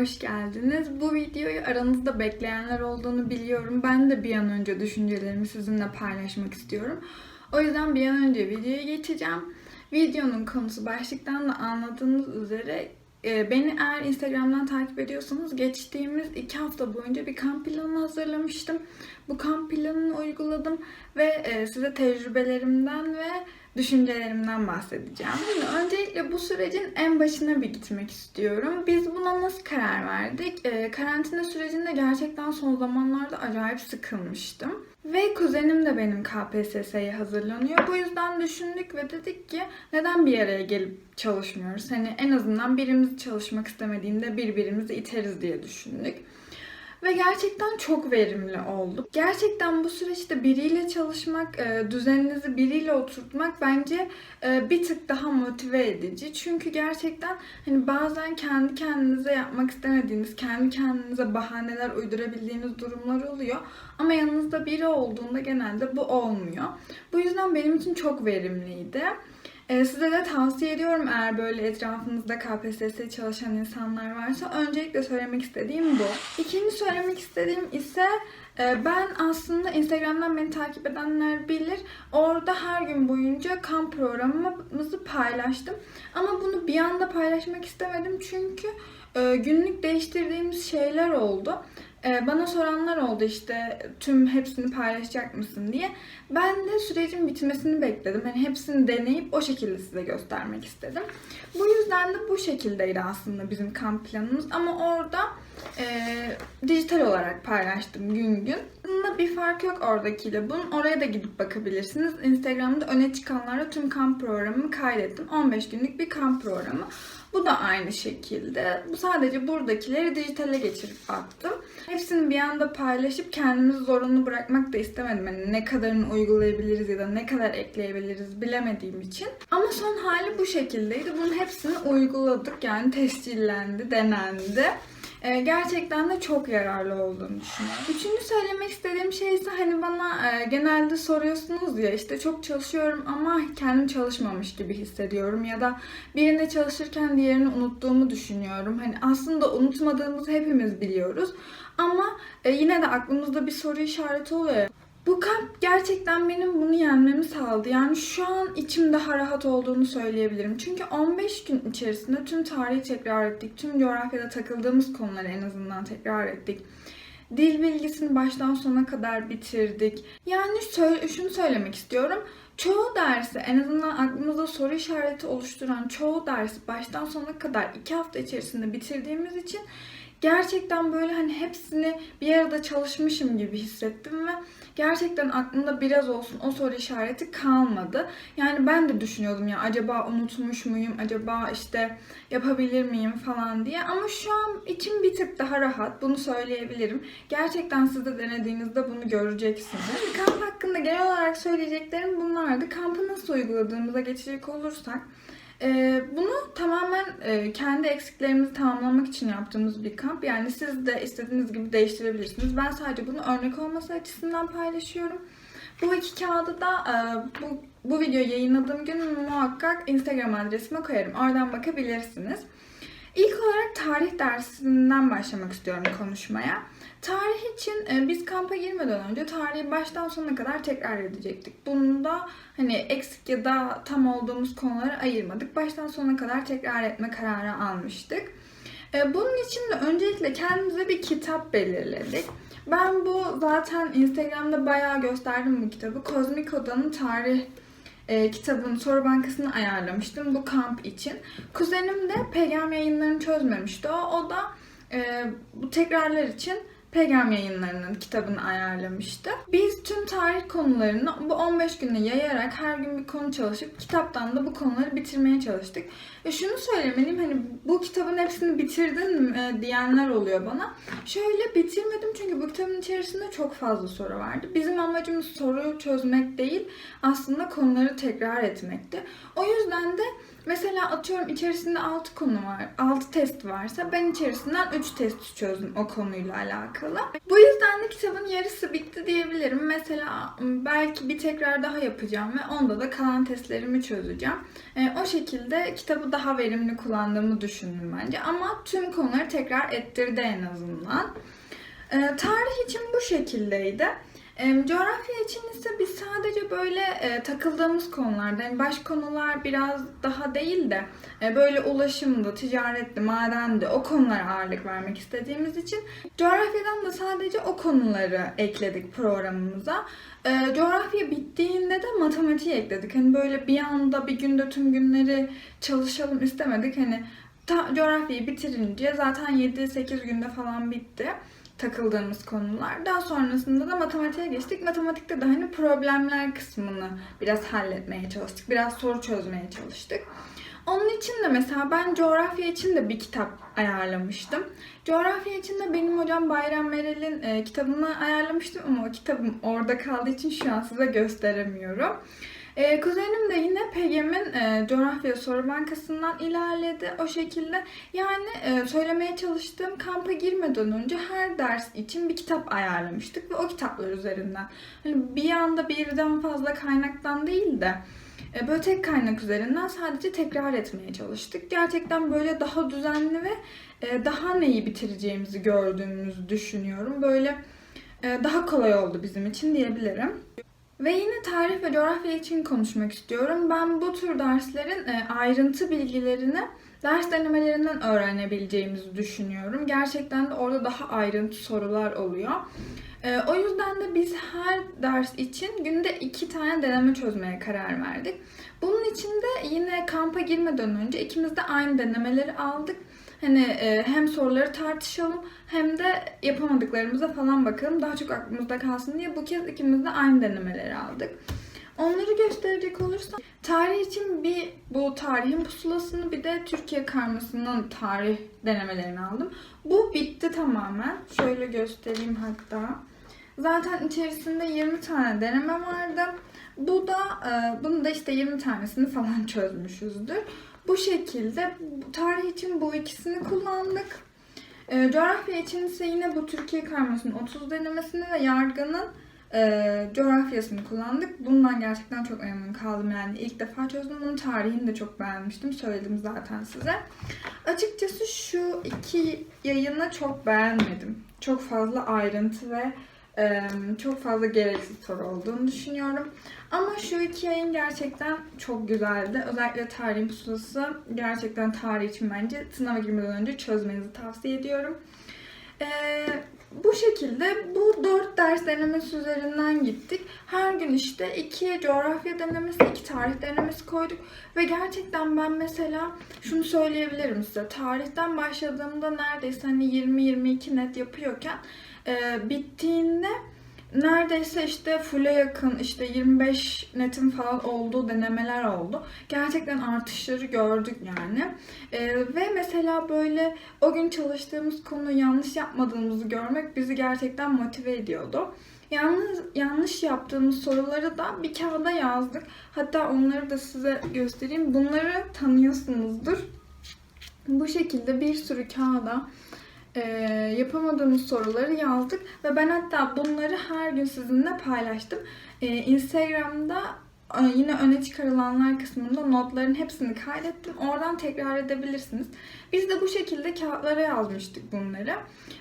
hoş geldiniz. Bu videoyu aranızda bekleyenler olduğunu biliyorum. Ben de bir an önce düşüncelerimi sizinle paylaşmak istiyorum. O yüzden bir an önce videoya geçeceğim. Videonun konusu başlıktan da anladığınız üzere e, beni eğer Instagram'dan takip ediyorsanız geçtiğimiz iki hafta boyunca bir kamp planı hazırlamıştım. Bu kamp planını uyguladım ve e, size tecrübelerimden ve düşüncelerimden bahsedeceğim. Şimdi öncelikle bu sürecin en başına bir gitmek istiyorum. Biz buna nasıl karar verdik? Ee, karantina sürecinde gerçekten son zamanlarda acayip sıkılmıştım. Ve kuzenim de benim KPSS'ye hazırlanıyor. Bu yüzden düşündük ve dedik ki neden bir araya gelip çalışmıyoruz? Hani en azından birimiz çalışmak istemediğinde birbirimizi iteriz diye düşündük. Ve gerçekten çok verimli oldu. Gerçekten bu süreçte biriyle çalışmak, e, düzeninizi biriyle oturtmak bence e, bir tık daha motive edici. Çünkü gerçekten hani bazen kendi kendinize yapmak istemediğiniz, kendi kendinize bahaneler uydurabildiğiniz durumlar oluyor. Ama yanınızda biri olduğunda genelde bu olmuyor. Bu yüzden benim için çok verimliydi. Ee, size de tavsiye ediyorum eğer böyle etrafınızda KPSS çalışan insanlar varsa. Öncelikle söylemek istediğim bu. İkinci söylemek istediğim ise e, ben aslında Instagram'dan beni takip edenler bilir. Orada her gün boyunca kamp programımızı paylaştım. Ama bunu bir anda paylaşmak istemedim çünkü e, günlük değiştirdiğimiz şeyler oldu. E, Bana soranlar oldu işte tüm hepsini paylaşacak mısın diye. Ben de sürecin bitmesini bekledim. Hani hepsini deneyip o şekilde size göstermek istedim. Bu yüzden de bu şekildeydi aslında bizim kamp planımız. Ama orada e, dijital olarak paylaştım gün gün. Aslında bir fark yok oradakiyle. Bunun oraya da gidip bakabilirsiniz. Instagram'da öne çıkanlarla tüm kamp programımı kaydettim. 15 günlük bir kamp programı. Bu da aynı şekilde. Bu sadece buradakileri dijitale geçirip attım. Hepsini bir anda paylaşıp kendimizi zorunlu bırakmak da istemedim. Hani ne kadarını uygulayabiliriz ya da ne kadar ekleyebiliriz bilemediğim için. Ama son hali bu şekildeydi. Bunun hepsini uyguladık. Yani tescillendi, denendi. Ee, gerçekten de çok yararlı olduğunu düşünüyorum. Üçüncü söylemek istediğim şey ise hani bana e, genelde soruyorsunuz ya işte çok çalışıyorum ama kendim çalışmamış gibi hissediyorum ya da birine çalışırken diğerini unuttuğumu düşünüyorum. Hani aslında unutmadığımızı hepimiz biliyoruz ama e, yine de aklımızda bir soru işareti oluyor. Bu kamp gerçekten benim bunu yenmemi sağladı. Yani şu an içim daha rahat olduğunu söyleyebilirim. Çünkü 15 gün içerisinde tüm tarihi tekrar ettik. Tüm coğrafyada takıldığımız konuları en azından tekrar ettik. Dil bilgisini baştan sona kadar bitirdik. Yani şunu söylemek istiyorum. Çoğu dersi en azından aklımızda soru işareti oluşturan çoğu dersi baştan sona kadar 2 hafta içerisinde bitirdiğimiz için gerçekten böyle hani hepsini bir arada çalışmışım gibi hissettim ve gerçekten aklımda biraz olsun o soru işareti kalmadı. Yani ben de düşünüyordum ya acaba unutmuş muyum, acaba işte yapabilir miyim falan diye. Ama şu an içim bir tık daha rahat. Bunu söyleyebilirim. Gerçekten siz de denediğinizde bunu göreceksiniz. Kamp hakkında genel olarak söyleyeceklerim bunlardı. Kampı nasıl uyguladığımıza geçecek olursak bunu kendi eksiklerimizi tamamlamak için yaptığımız bir kamp. Yani siz de istediğiniz gibi değiştirebilirsiniz. Ben sadece bunu örnek olması açısından paylaşıyorum. Bu iki kağıdı da e, bu, bu videoyu yayınladığım gün muhakkak Instagram adresime koyarım. Oradan bakabilirsiniz. İlk olarak tarih dersinden başlamak istiyorum konuşmaya. Tarih için e, biz kampa girmeden önce tarihi baştan sona kadar tekrar edecektik. Bunu da hani eksik ya da tam olduğumuz konuları ayırmadık. Baştan sona kadar tekrar etme kararı almıştık. E, bunun için de öncelikle kendimize bir kitap belirledik. Ben bu zaten Instagram'da bayağı gösterdim bu kitabı. Kozmik Oda'nın tarih e, kitabın soru bankasını ayarlamıştım bu kamp için. Kuzenim de PGM yayınlarını çözmemişti. O, o da e, bu tekrarlar için Pegam yayınlarının kitabını ayarlamıştı. Biz tüm tarih konularını bu 15 günde yayarak her gün bir konu çalışıp kitaptan da bu konuları bitirmeye çalıştık. Ve şunu söylemeliyim hani bu kitabın hepsini bitirdin mi e, diyenler oluyor bana. Şöyle bitirmedim çünkü bu kitabın içerisinde çok fazla soru vardı. Bizim amacımız soruyu çözmek değil aslında konuları tekrar etmekti. O yüzden de Mesela atıyorum içerisinde 6 konu var, 6 test varsa ben içerisinden 3 test çözdüm o konuyla alakalı. Bu yüzden de kitabın yarısı bitti diyebilirim. Mesela ım, belki bir tekrar daha yapacağım ve onda da kalan testlerimi çözeceğim. E, o şekilde kitabı daha verimli kullandığımı düşündüm bence. Ama tüm konuları tekrar ettirdi en azından. E, tarih için bu şekildeydi. Coğrafya için ise biz sadece böyle e, takıldığımız konularda, yani baş konular biraz daha değil de e, böyle ulaşımdı, ticaretti, madendi o konulara ağırlık vermek istediğimiz için coğrafyadan da sadece o konuları ekledik programımıza. E, coğrafya bittiğinde de matematiği ekledik. Hani böyle bir anda bir günde tüm günleri çalışalım istemedik. Hani ta, coğrafyayı bitirince zaten 7-8 günde falan bitti takıldığımız konular. Daha sonrasında da matematiğe geçtik. Matematikte de hani problemler kısmını biraz halletmeye çalıştık. Biraz soru çözmeye çalıştık. Onun için de mesela ben coğrafya için de bir kitap ayarlamıştım. Coğrafya için de benim hocam Bayram Merel'in e, kitabını ayarlamıştım ama o kitabım orada kaldığı için şu an size gösteremiyorum. E, kuzenim de yine PEGEM'in e, coğrafya soru bankasından ilerledi o şekilde. Yani e, söylemeye çalıştığım kampa girmeden önce her ders için bir kitap ayarlamıştık ve o kitaplar üzerinden. Hani bir anda birden fazla kaynaktan değil de e, böyle tek kaynak üzerinden sadece tekrar etmeye çalıştık. Gerçekten böyle daha düzenli ve e, daha neyi bitireceğimizi gördüğümüzü düşünüyorum. Böyle e, daha kolay oldu bizim için diyebilirim. Ve yine tarih ve coğrafya için konuşmak istiyorum. Ben bu tür derslerin e, ayrıntı bilgilerini ders denemelerinden öğrenebileceğimizi düşünüyorum. Gerçekten de orada daha ayrıntı sorular oluyor. E, o yüzden de biz her ders için günde iki tane deneme çözmeye karar verdik. Bunun için de yine kampa girmeden önce ikimiz de aynı denemeleri aldık. Hani e, hem soruları tartışalım hem de yapamadıklarımıza falan bakalım. Daha çok aklımızda kalsın diye bu kez ikimiz de aynı denemeleri aldık. Onları gösterecek olursam tarih için bir bu tarihin pusulasını bir de Türkiye karmasının tarih denemelerini aldım. Bu bitti tamamen. Şöyle göstereyim hatta. Zaten içerisinde 20 tane deneme vardı. Bu da e, bunu da işte 20 tanesini falan çözmüşüzdür. Bu şekilde tarih için bu ikisini kullandık. E, coğrafya için ise yine bu Türkiye karmasının 30 denemesini ve yargının e, coğrafyasını kullandık. Bundan gerçekten çok memnun kaldım. Yani ilk defa çözdüm. Bunun tarihini de çok beğenmiştim. Söyledim zaten size. Açıkçası şu iki yayını çok beğenmedim. Çok fazla ayrıntı ve e, çok fazla gereksiz soru olduğunu düşünüyorum. Ama şu iki yayın gerçekten çok güzeldi. Özellikle tarihin pusulası gerçekten tarih için bence sınava girmeden önce çözmenizi tavsiye ediyorum. Ee, bu şekilde bu dört ders denemesi üzerinden gittik. Her gün işte iki coğrafya denemesi, iki tarih denemesi koyduk. Ve gerçekten ben mesela şunu söyleyebilirim size. Tarihten başladığımda neredeyse hani 20-22 net yapıyorken e, bittiğinde neredeyse işte full'e yakın işte 25 netin falan olduğu denemeler oldu. Gerçekten artışları gördük yani. Ee, ve mesela böyle o gün çalıştığımız konu yanlış yapmadığımızı görmek bizi gerçekten motive ediyordu. Yalnız yanlış yaptığımız soruları da bir kağıda yazdık. Hatta onları da size göstereyim. Bunları tanıyorsunuzdur. Bu şekilde bir sürü kağıda e, yapamadığımız soruları yazdık ve ben hatta bunları her gün sizinle paylaştım. E, Instagram'da yine öne çıkarılanlar kısmında notların hepsini kaydettim. Oradan tekrar edebilirsiniz. Biz de bu şekilde kağıtlara yazmıştık bunları.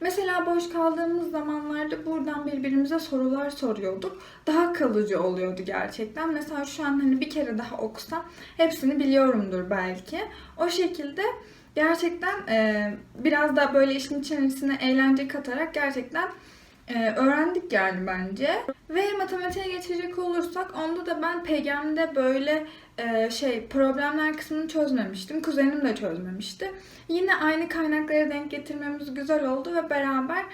Mesela boş kaldığımız zamanlarda buradan birbirimize sorular soruyorduk. Daha kalıcı oluyordu gerçekten. Mesela şu an hani bir kere daha okusam hepsini biliyorumdur belki. O şekilde gerçekten e, biraz da böyle işin içerisine eğlence katarak gerçekten e, öğrendik yani bence. Ve matematiğe geçecek olursak onda da ben PGM'de böyle e, şey problemler kısmını çözmemiştim. Kuzenim de çözmemişti. Yine aynı kaynaklara denk getirmemiz güzel oldu ve beraber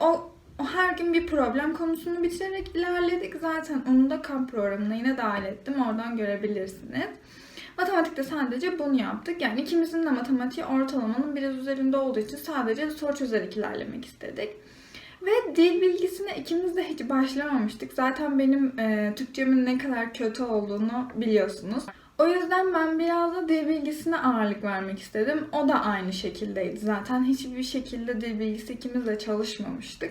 o her gün bir problem konusunu bitirerek ilerledik. Zaten onu da kamp programına yine dahil ettim. Oradan görebilirsiniz. Matematikte sadece bunu yaptık. Yani ikimizin de matematiği ortalamanın biraz üzerinde olduğu için sadece soru çözerek ilerlemek istedik. Ve dil bilgisine ikimiz de hiç başlamamıştık. Zaten benim e, Türkçemin ne kadar kötü olduğunu biliyorsunuz. O yüzden ben biraz da dil bilgisine ağırlık vermek istedim. O da aynı şekildeydi zaten. Hiçbir şekilde dil bilgisi ikimiz de çalışmamıştık.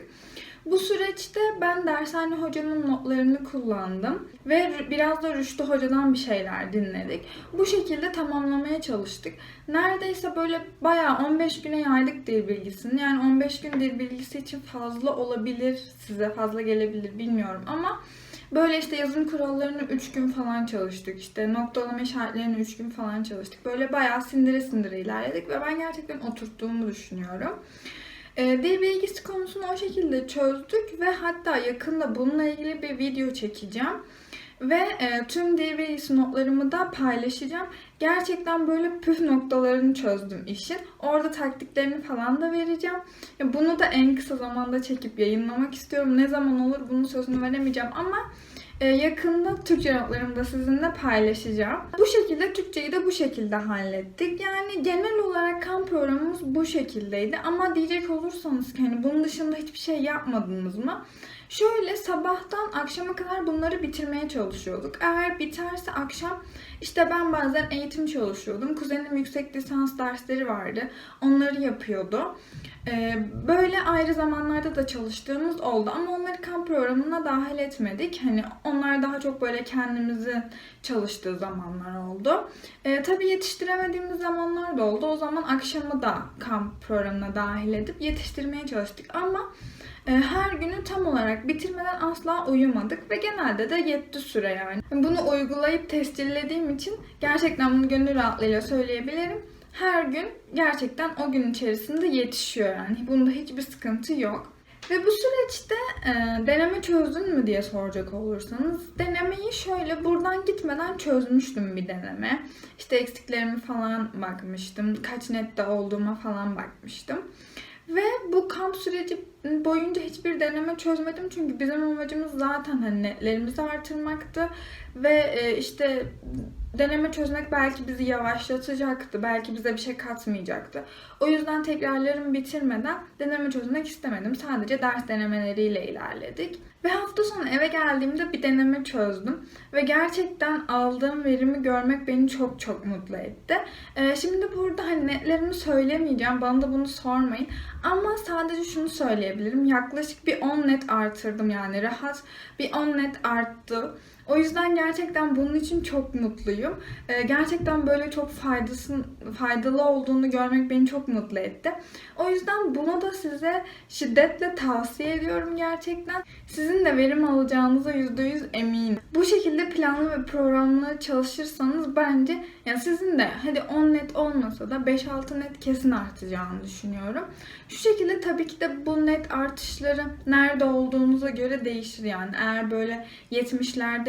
Bu süreçte ben dershane hocanın notlarını kullandım ve biraz da Rüştü hocadan bir şeyler dinledik. Bu şekilde tamamlamaya çalıştık. Neredeyse böyle bayağı 15 güne yaydık dil bilgisini. Yani 15 gün dil bilgisi için fazla olabilir, size fazla gelebilir bilmiyorum ama Böyle işte yazım kurallarını 3 gün falan çalıştık. İşte noktalama işaretlerini 3 gün falan çalıştık. Böyle bayağı sindire sindire ilerledik ve ben gerçekten oturttuğumu düşünüyorum. E, dil bilgisi konusunu o şekilde çözdük ve hatta yakında bununla ilgili bir video çekeceğim. Ve e, tüm dil bilgisi notlarımı da paylaşacağım. Gerçekten böyle püf noktalarını çözdüm işin. Orada taktiklerini falan da vereceğim. Ya bunu da en kısa zamanda çekip yayınlamak istiyorum. Ne zaman olur bunun sözünü veremeyeceğim ama e, yakında Türkçe notlarımı da sizinle paylaşacağım. Bu şekilde Türkçeyi de bu şekilde hallettik. Yani genel olarak kamp programımız bu şekildeydi. Ama diyecek olursanız ki hani bunun dışında hiçbir şey yapmadınız mı? Şöyle sabahtan akşama kadar bunları bitirmeye çalışıyorduk. Eğer biterse akşam işte ben bazen eğitim çalışıyordum. Kuzenim yüksek lisans dersleri vardı. Onları yapıyordu. Ee, böyle ayrı zamanlarda da çalıştığımız oldu ama onları kamp programına dahil etmedik. Hani onlar daha çok böyle kendimizi çalıştığı zamanlar oldu. Ee, tabii yetiştiremediğimiz zamanlar da oldu. O zaman akşamı da kamp programına dahil edip yetiştirmeye çalıştık ama e, her günü tam olarak bitirmeden asla uyumadık ve genelde de yetti süre yani. Bunu uygulayıp tescillediğim için gerçekten bunu gönül rahatlığıyla söyleyebilirim. Her gün gerçekten o gün içerisinde yetişiyor yani. Bunda hiçbir sıkıntı yok. Ve bu süreçte e, deneme çözdün mü diye soracak olursanız denemeyi şöyle buradan gitmeden çözmüştüm bir deneme. İşte eksiklerimi falan bakmıştım. Kaç nette olduğuma falan bakmıştım. Ve bu kamp süreci boyunca hiçbir deneme çözmedim. Çünkü bizim amacımız zaten hani netlerimizi artırmaktı. Ve e, işte deneme çözmek belki bizi yavaşlatacaktı, belki bize bir şey katmayacaktı. O yüzden tekrarlarımı bitirmeden deneme çözmek istemedim. Sadece ders denemeleriyle ilerledik. Ve hafta sonu eve geldiğimde bir deneme çözdüm. Ve gerçekten aldığım verimi görmek beni çok çok mutlu etti. Ee, şimdi burada hani netlerimi söylemeyeceğim. Bana da bunu sormayın. Ama sadece şunu söyleyebilirim. Yaklaşık bir 10 net artırdım yani. Rahat bir 10 net arttı. O yüzden gerçekten bunun için çok mutluyum. Ee, gerçekten böyle çok faydasın, faydalı olduğunu görmek beni çok mutlu etti. O yüzden buna da size şiddetle tavsiye ediyorum gerçekten. Sizin de verim alacağınıza %100 eminim. Bu şekilde planlı ve programlı çalışırsanız bence yani sizin de hadi 10 net olmasa da 5-6 net kesin artacağını düşünüyorum. Şu şekilde tabii ki de bu net artışları nerede olduğunuza göre değişir yani. Eğer böyle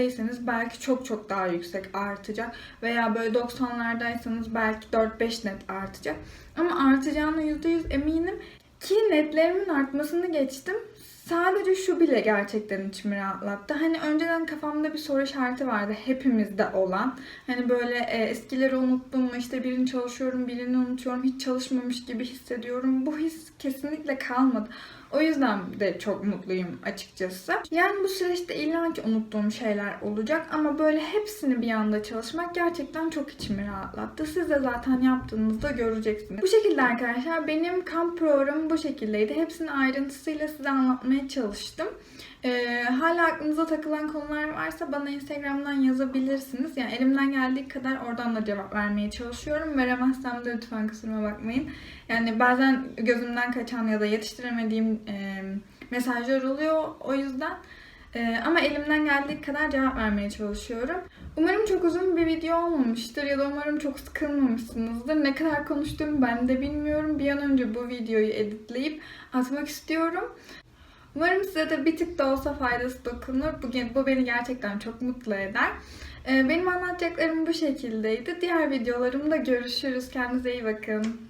70'lerdeyseniz belki çok çok daha yüksek artacak. Veya böyle 90'lardaysanız belki 4-5 net artacak. Ama artacağına %100 eminim. Ki netlerimin artmasını geçtim. Sadece şu bile gerçekten içimi rahatlattı. Hani önceden kafamda bir soru işareti vardı hepimizde olan. Hani böyle e, eskileri unuttum mu işte birini çalışıyorum birini unutuyorum hiç çalışmamış gibi hissediyorum. Bu his kesinlikle kalmadı. O yüzden de çok mutluyum açıkçası. Yani bu süreçte illaki unuttuğum şeyler olacak ama böyle hepsini bir anda çalışmak gerçekten çok içimi rahatlattı. Siz de zaten yaptığınızda göreceksiniz. Bu şekilde arkadaşlar benim kamp programım bu şekildeydi. Hepsini ayrıntısıyla size anlatmaya çalıştım. Ee, hala aklınıza takılan konular varsa bana Instagram'dan yazabilirsiniz. Yani elimden geldiği kadar oradan da cevap vermeye çalışıyorum. Veremezsem de lütfen kusuruma bakmayın. Yani bazen gözümden kaçan ya da yetiştiremediğim e, mesajlar oluyor. O yüzden e, ama elimden geldiği kadar cevap vermeye çalışıyorum. Umarım çok uzun bir video olmamıştır ya da umarım çok sıkılmamışsınızdır. Ne kadar konuştuğumu ben de bilmiyorum. Bir an önce bu videoyu editleyip atmak istiyorum. Umarım size de bir tık da olsa faydası dokunur. Bugün bu beni gerçekten çok mutlu eder. Ee, Benim anlatacaklarım bu şekildeydi. Diğer videolarımda görüşürüz. Kendinize iyi bakın.